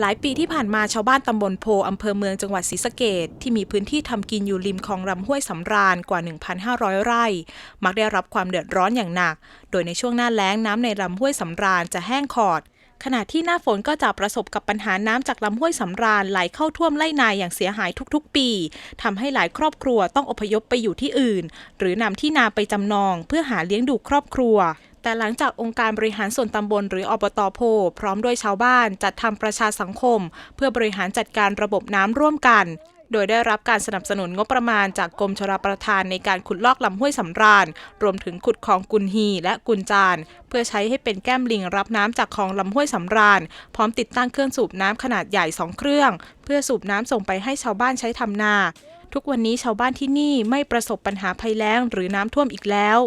หลายปีที่ผ่านมาชาวบ้านตำบลโพอำเภอเมืองจังหวัดศรีสะเกดที่มีพื้นที่ทำกินอยู่ริมคลองลำห้วยสำราญกว่า 1,500 ไร่ มักได้รับความเดือดร้อนอย่างหนัก โดยในช่วงหน้าแล้งน้ำในลำห้วยสำราญจะแห้งขอด ขณะที่หน้าฝนก็จะประสบกับปัญหาน้ำจากลำห้วยสำราญไหลเข้าท่วมไร่นาอย่างเสียหายทุกๆ ปีทำให้หลายครอบครัวต้องอพยพไปอยู่ที่อื่น หรือนำที่นาไปจำนองเพื่อหาเลี้ยงดูครอบครัว แต่หลังจากองค์การบริหารส่วนตำบลหรืออบตโพ พร้อมด้วยชาวบ้านจัดทำประชาสังคม เพื่อบริหารจัดการระบบน้ำร่วมกัน โดยได้รับการสนับสนุนงบประมาณจากกรมชลประทานในการขุดลอกลำห้วยสำราญ รวมถึงขุดคลองกุนฮีและกุนจาน เพื่อใช้ให้เป็นแก้มลิงรับน้ำจากคลองลำห้วยสำราญ พร้อมติดตั้งเครื่องสูบน้ำขนาดใหญ่2เครื่อง เพื่อสูบน้ำส่งไปให้ชาวบ้านใช้ทำนา ทุกวันนี้ชาวบ้านที่นี่ไม่ประสบปัญหาภัยแล้งหรือน้ำท่วมอีกแล้ว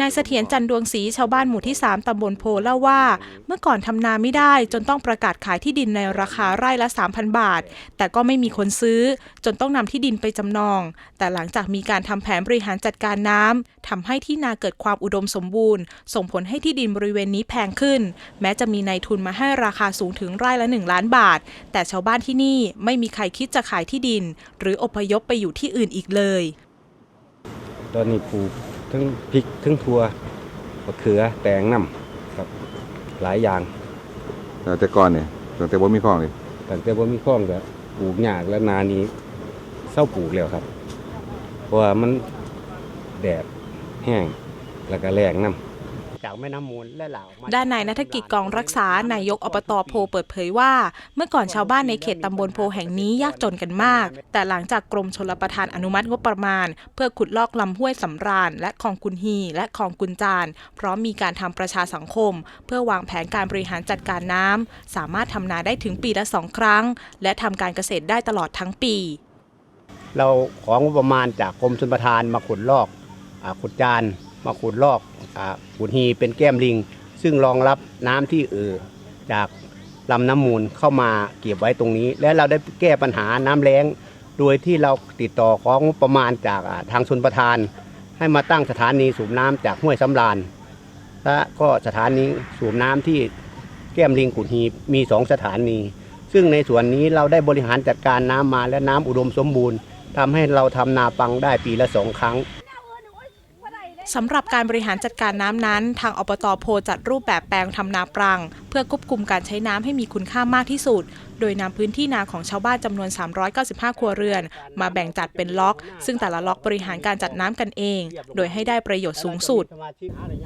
นายเสถียรจันดวงศรีชาวบ้านหมู่ที่ 3 ตำบลโพเล่าว่า เมื่อก่อนทำนาไม่ได้จนต้องประกาศขายที่ดินในราคาไร่ละ 3,000 บาท แต่ก็ไม่มีคนซื้อ จนต้องนำที่ดินไปจำนอง แต่หลังจากมีการทำแผนบริหารจัดการน้ำทำให้ที่นาเกิดความอุดมสมบูรณ์ ส่งผลให้ที่ดินบริเวณนี้แพงขึ้น แม้จะมีนายทุนมาให้ราคาสูงถึงไร่ละ 1 ล้านบาท แต่ชาวบ้านที่นี่ไม่มีใครคิดจะขายที่ดิน หรืออพยพไปอยู่ที่อื่นอีกเลยตอนนี้ปลูก ทั้งพริกทั้งทั่วมะเขือแตงน้ำครับหลายอย่างแต่ก่อนเนี่ยตั้งแต่บ่มีคลองเลยแต่แต่ว่ามีข้องก็ปลูกหยากและนานี้เศร้าปลูกแล้วครับ เพราะว่ามันแดดแห้งแล้วก็แรงน้ำ จากแม่น้ำมูลและเหล่ามาด้านนายนัฐกิจกองรักษานายกอบตโพเปิดเผยว่า เมื่อก่อนชาวบ้านในเขตตำบลโพแห่งนี้ยากจนกันมาก แต่หลังจากกรมชลประทานอนุมัติงบประมาณ เพื่อขุดลอกลำห้วยสำราญ และคลองกุนฮีและคลองกุนจานพร้อมมีการทำประชาสังคม เพื่อวางแผนการบริหารจัดการน้ำสามารถทำนาได้ถึงปีละสองครั้ง และทำการเกษตรได้ตลอดทั้งปี เราของงบประมาณจากกรมชลประทานมาขุดลอกอาขุดจานมาขุดลอก ขุดฮีเป็นแก้มลิง ซึ่งรองรับน้ำที่เอ่อจากลำน้ำมูลเข้ามาเก็บไว้ตรงนี้ และเราได้แก้ปัญหาน้ำแล้ง โดยที่เราติดต่อของประมาณจากทางชนประทาน ให้มาตั้งสถานีสูบน้ำจากห้วยสำราญและก็สถานีสูบน้ำที่แก้มลิงกุดฮีมีสองสถานี ซึ่งในส่วนนี้เราได้บริหารจัดการน้ำมาและน้ำอุดมสมบูรณ์ทำให้เราทำนาปังได้ปีละสองครั้ง สำหรับการบริหารจัดการน้ำนั้น ทางอบตโพจัดรูปแบบแปลงทำนาปรัง เพื่อควบคุมการใช้น้ำให้มีคุณค่ามากที่สุด โดยนำพื้นที่นาของชาวบ้านจำนวน 395 ครัวเรือน มาแบ่งจัดเป็นล็อก ซึ่งแต่ละล็อกบริหารการจัดน้ำกันเอง โดยให้ได้ประโยชน์สูงสุด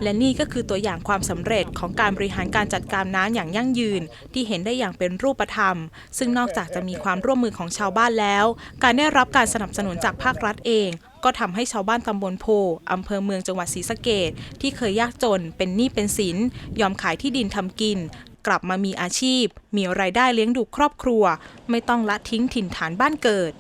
และนี่ก็คือตัวอย่างความสำเร็จของการบริหารการจัดการน้ำอย่างยั่งยืน ที่เห็นได้อย่างเป็นรูปธรรม ซึ่งนอกจากจะมีความร่วมมือของชาวบ้านแล้ว การได้รับการสนับสนุนจากภาครัฐเอง ก็ทำให้ชาวบ้านตำบลโพอำเภอเมืองจังหวัดศรีสะเกดที่เคยยากจนเป็นหนี้เป็นสิน ยอมขายที่ดินทำกิน กลับมามีอาชีพ มีรายได้เลี้ยงดูครอบครัว ไม่ต้องละทิ้งถิ่นฐานบ้านเกิด